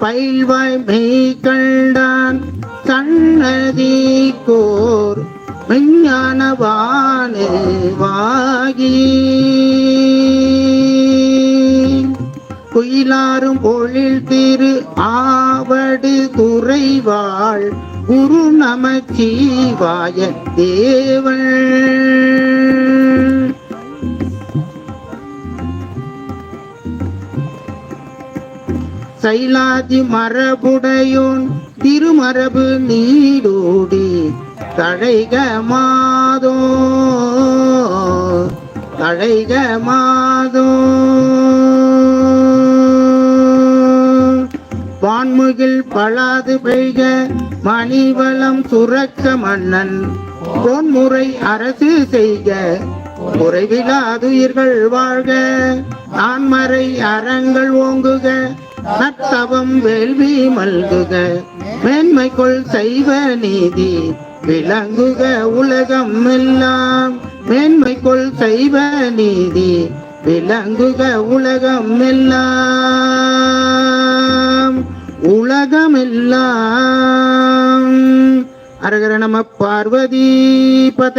பயில்வாய் கண்டான் சன்னதி கோர் விஞ்ஞானவானே வாகி. குயிலாரும் பொழில் திரு ஆவடு குறைவாள் குரு நமச்சிவாய தேவன். சைலாதி மரபுடையோன் திருமரபு நீடோடி தழைக மாதோ தழைக மாதோ. வான்முகில் பழாது பெய்க மணிவளம் சுரக்க மன்னன். பொன்முறை அரசு செய்க குறைவிலாதுயிர்கள் வாழ்க. நான்மறை அறங்கள் ஓங்குக நத்தவம் வேள்வி மல்குக மேன்மைக்குள் சைவ நீதி விளங்குக உலகம் எல்லாம். மேன்மைக்குள் சைவ நீதி விளங்குக உலகம் எல்லாம். உலகமெல்லாம் அரகர நம பார்வதி பத